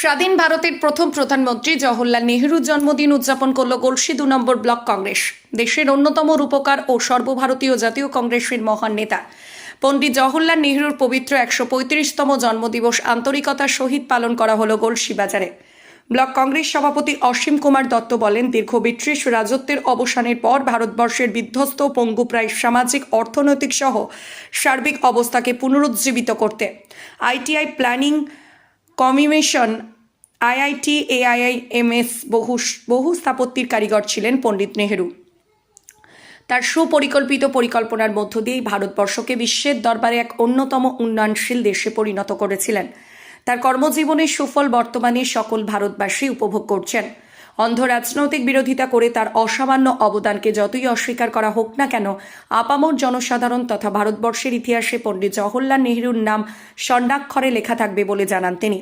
স্বাধীন ভারতের প্রথম প্রধানমন্ত্রী জওহরলাল নেহরুর জন্মদিন উদযাপন করল গলসি দু নম্বর ব্লক কংগ্রেস, দেশের অন্যতম রূপকার ও সর্বভারতীয় জাতীয় কংগ্রেসের মহান নেতা। পণ্ডিত জওহরলাল নেহরুর পবিত্র একশো পঁয়ত্রিশতম জন্মদিবস আন্তরিকতার সহিত পালন করা হলো গলসি বাজারে। ব্লক কংগ্রেস সভাপতি অসীম কুমার দত্ত বলেন, দীর্ঘ ব্রিটিশ রাজত্বের অবসানের পর ভারতবর্ষের বিধ্বস্ত পঙ্গুপ্রায় সামাজিক, অর্থনৈতিক সহ সার্বিক অবস্থাকে পুনরুজ্জীবিত করতে ITI planning commission IIT AIIMS বহু বহু স্থাপত্যির কারিগর ছিলেন পণ্ডিত নেহেরু। তার সুপরিকল্পিত পরিকল্পনার মধ্য দিয়েই ভারতবর্ষকে বিশ্বের দরবারে এক অন্যতম উন্নয়নশীল দেশে পরিণত করেছিলেন। তার কর্মজীবনের সুফল বর্তমানে সকল ভারতবাসী উপভোগ করছেন। অন্ধ রাজনৈতিক বিরোধিতা করে তার অসামান্য অবদানকে যতই অস্বীকার করা হোক না কেন, আপামর জনসাধারণ তথা ভারতবর্ষের ইতিহাসে পণ্ডিত জওহরলাল নেহরুর নাম স্বর্ণাক্ষরে লেখা থাকবে বলে জানান তিনি।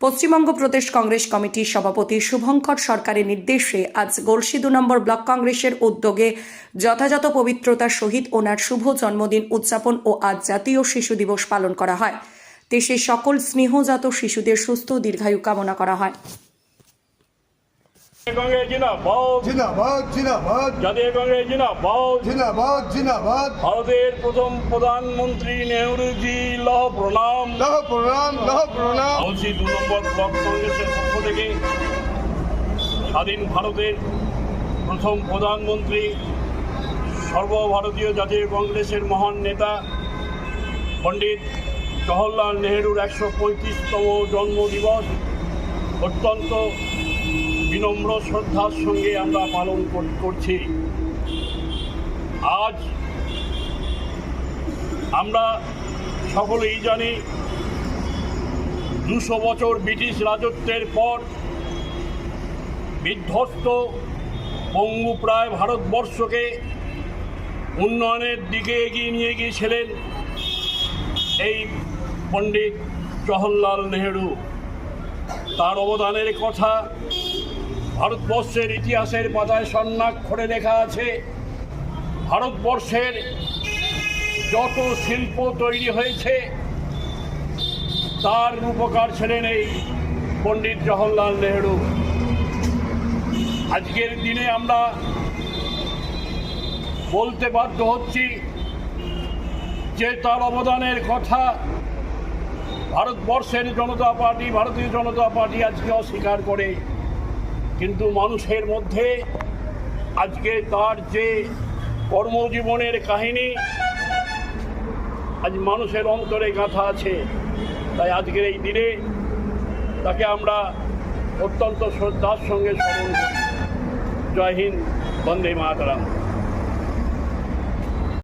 পশ্চিমবঙ্গ প্রদেশ কংগ্রেস কমিটির সভাপতি শুভঙ্কর সরকারের নির্দেশে আজ গলসি দু নম্বর ব্লক কংগ্রেসের উদ্যোগে যথাযথ পবিত্রতার সহিত ওনার শুভ জন্মদিন উদযাপন ও আজ জাতীয় শিশু দিবস পালন করা হয়। দেশের সকল স্নেহজাত শিশুদের সুস্থ দীর্ঘায়ু কামনা করা হয়। কংগ্রেস জিন্দাবাদ জিন্দাবাদ জিন্দাবাদ জাতীয় কংগ্রেস জিন্দাবাদ জিন্দাবাদ জিন্দাবাদ ভারতের প্রথম প্রধানমন্ত্রী নেহরুজি লহ প্রণাম লহ প্রণাম লহ প্রণাম বলছি দু নম্বর ব্লক কংগ্রেসের পক্ষ থেকে স্বাধীন ভারতের প্রথম প্রধানমন্ত্রী সর্বভারতীয় জাতীয় কংগ্রেসের মহান নেতা পণ্ডিত জওহরলাল নেহরুর একশো পঁয়ত্রিশতম জন্মদিবস অত্যন্ত বিনম্র শ্রদ্ধার সঙ্গে আমরা পালন করছি। আজ আমরা সকলেই জানি দুশো বছর ব্রিটিশ রাজত্বের পর বিধ্বস্ত পঙ্গুপ্রায় ভারতবর্ষকে উন্নয়নের দিকে এগিয়ে নিয়ে গিয়েছিলেন এই পণ্ডিত জওহরলাল নেহেরু। তার অবদানের কথা ভারতবর্ষের ইতিহাসের পাতায় স্বর্ণাক্ষরে লেখা আছে, ভারতবর্ষের যত শিল্প তৈরি হয়েছে, তার রূপকার ছিলেন এই পণ্ডিত জওহরলাল নেহরু। আজকের দিনে আমরা বলতে বাধ্য হচ্ছি যে তার অবদানের কথা ভারতবর্ষের জনতা পার্টি, ভারতীয় জনতা পার্টি আজকে অস্বীকার করে। কিন্তু মানুষের মধ্যে আজকে তার যে কর্মজীবনের কাহিনী, আজ মানুষের অন্তরে গাথা আছে। তাই আজকের এই দিনে তাকে আমরা অত্যন্ত শ্রদ্ধার সঙ্গে স্মরণ করি। জয় হিন্দ, বন্দে মাতরম।